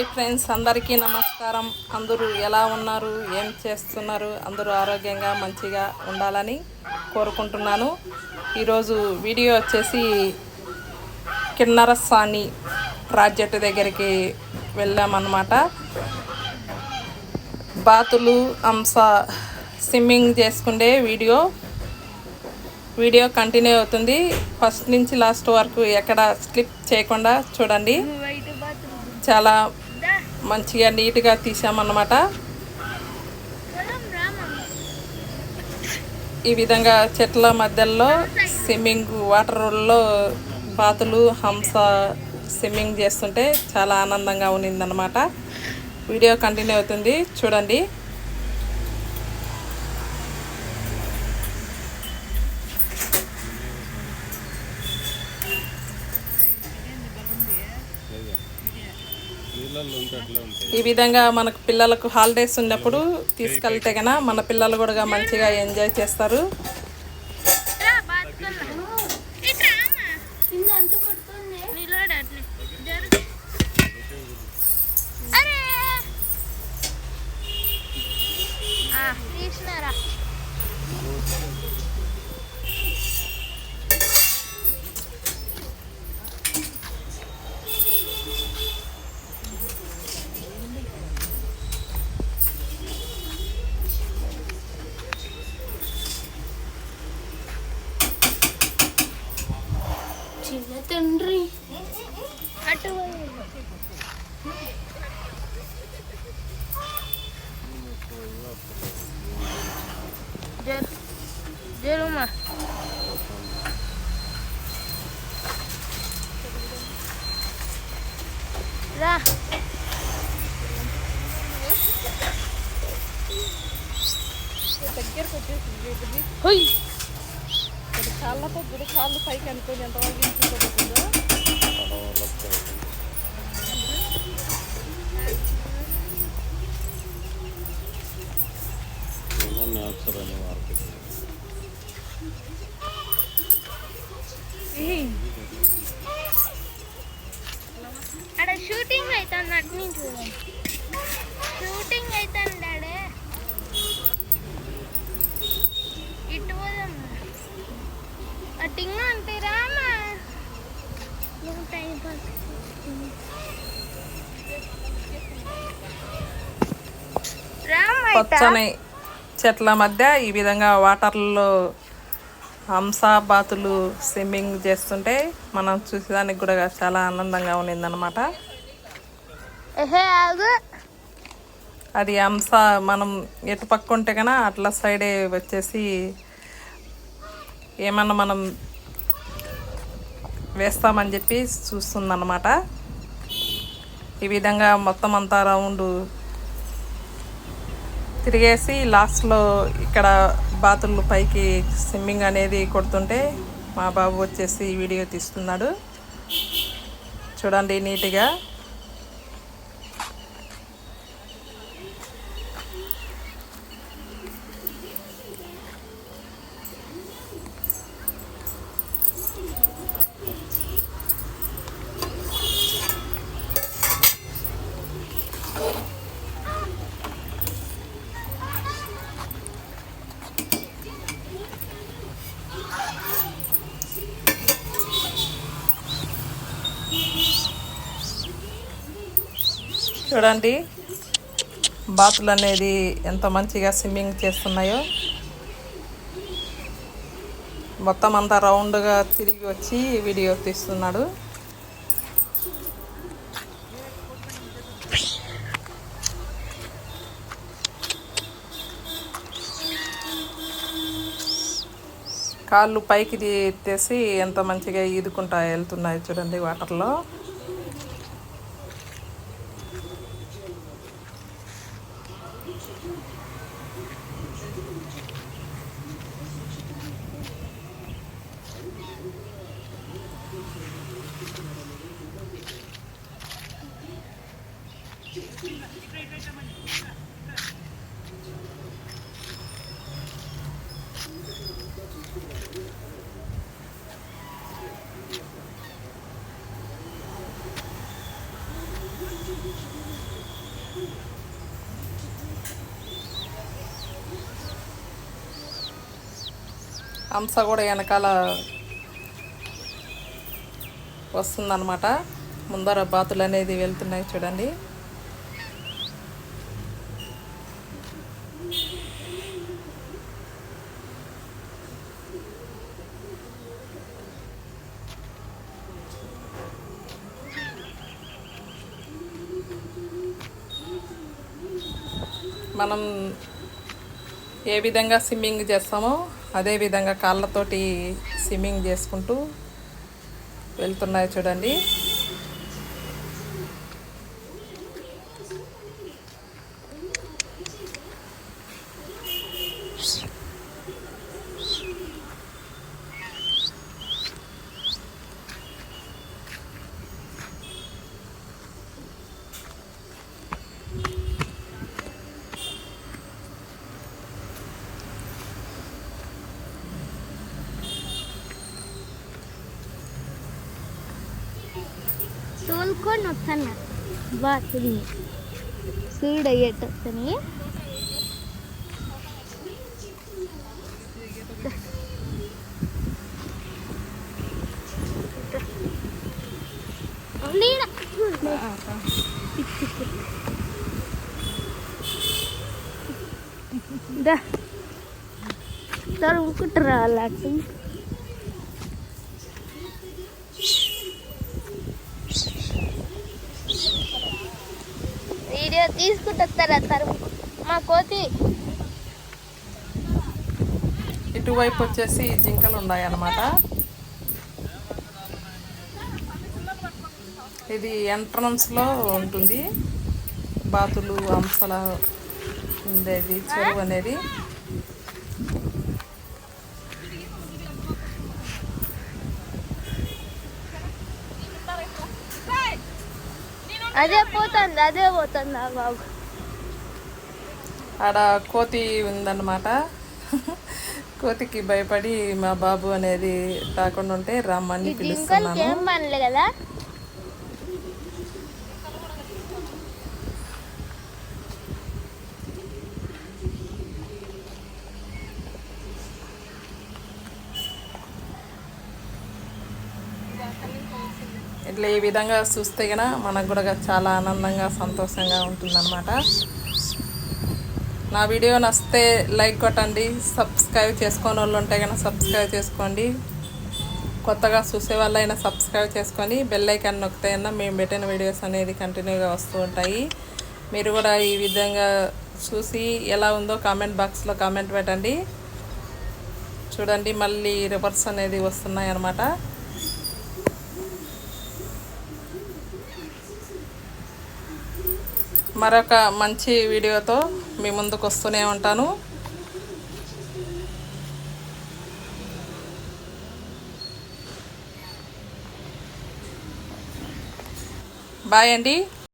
Hi friends అందరికీ నమస్కారం. అందరూ ఎలా ఉన్నారు? ఏం చేస్తున్నారు? అందరూ ఆరోగ్యంగా మంచిగా ఉండాలని కోరుకుంటున్నాను. ఈరోజు వీడియో వచ్చేసి కిన్నరసాని ప్రాజెక్ట్ దగ్గరికి వెళ్ళామన్నమాట. బాతులు అంశ స్విమ్మింగ్ చేసుకుండే వీడియో. వీడియో కంటిన్యూ అవుతుంది. ఫస్ట్ నుంచి లాస్ట్ వరకు ఎక్కడ స్లిప్ చేయకుండా చూడండి. చాలా మంచిగా నీట్గా తీసామన్నమాట. ఈ విధంగా చెట్ల మధ్యలో స్విమ్మింగ్ వాటర్లో బాతులు హంస స్విమ్మింగ్ చేస్తుంటే చాలా ఆనందంగా ఉన్నిందనమాట వీడియో కంటిన్యూ అవుతుంది. చూడండి నీళ్ళల్లో ఉంటే అట్లా ఉంటాయి ఈ విధంగా మనకు పిల్లలకు హాలిడేస్ ఉన్నప్పుడు తీసుకెళ్తే గన మన పిల్లలు కూడా మంచిగా ఎంజాయ్ చేస్తారు. తీసినారా దగ్గరకు వచ్చేసింది హొయ్ కాళ్ళతో గుడి కాళ్ళు పైకి అనుకోని ఎంతవరకు ఏమో పచ్చని చెట్ల మధ్య ఈ విధంగా వాటర్లో హంస బాతులు స్విమ్మింగ్ చేస్తుంటే మనం చూసేదానికి కూడా చాలా ఆనందంగా ఉన్నిందనమాట అది హంస మనం ఎటు పక్క ఉంటే కన్నా అట్లా సైడే వచ్చేసి ఏమన్నా మనం వేస్తామని చెప్పి చూస్తుందన్నమాట. ఈ విధంగా మొత్తం అంతా రౌండ్ తిరిగేసి లాస్ట్లో ఇక్కడ బాతులు పైకి స్విమ్మింగ్ అనేది కొడుతుంటే మా బాబు వచ్చేసి వీడియో తీస్తున్నాడు. చూడండి నీట్గా. చూడండి. బాతులు అనేది ఎంత మంచిగా స్విమ్మింగ్ చేస్తున్నాయో. మొత్తం అంతా రౌండ్గా తిరిగి వచ్చి వీడియో తీస్తున్నాడు. కాళ్ళు పైకి ఎత్తేసి ఎంత మంచిగా ఈదుకుంటా వెళ్తున్నాయి చూడండి వాటర్లో. హంస కూడా వెనకాల వస్తుందన్నమాట. ముందర బాతులు అనేది వెళ్తున్నాయి చూడండి. మనం ఏ విధంగా స్విమ్మింగ్ చేస్తామో అదే విధంగా కాళ్ళతోటి స్విమ్మింగ్ చేసుకుంటూ వెళ్తున్నాయి చూడండి. తోలుకొని వస్తాను బా బాతుని సూడు అయ్యేట్టు వస్తాయి తరుముకుంటారా అలాంటి వీడియో తీసుకుంటారా తరుము మా కోతి ఇటువైపు వచ్చేసి జింకలు ఉన్నాయి అన్నమాట ఇది ఎంట్రన్స్లో ఉంటుంది. బాతులు అంసల ఉండేది చెరువు అనేది. అదే పోతుంది అదే పోతుంది ఆ బాబు. ఆడ కోతి ఉందన్నమాట. కోతికి భయపడి మా బాబు అనేది రాకుండా ఉంటే రమ్మని పిలుస్తున్నాను. ఏం పనిలే కదా? ఇట్లా ఈ విధంగా చూస్తే కనుక మనకు కూడా చాలా ఆనందంగా సంతోషంగా ఉంటుందన్నమాట. నా వీడియో నచ్చితే లైక్ కొట్టండి సబ్స్క్రైబ్ చేసుకొని వాళ్ళు ఉంటే కనుక సబ్స్క్రైబ్ చేసుకోండి. కొత్తగా చూసే వాళ్ళైనా సబ్స్క్రైబ్ చేసుకొని బెల్ ఐకాన్ మేము పెట్టిన వీడియోస్ అనేది కంటిన్యూగా వస్తూ ఉంటాయి. మీరు కూడా ఈ విధంగా చూసి ఎలా ఉందో కామెంట్ బాక్స్లో కామెంట్ పెట్టండి. చూడండి మళ్ళీ రివర్స్ అనేది వస్తున్నాయి అన్నమాట మరొక మంచి వీడియోతో మీ ముందుకు వస్తూనే ఉంటాను. బాయ్ అండి.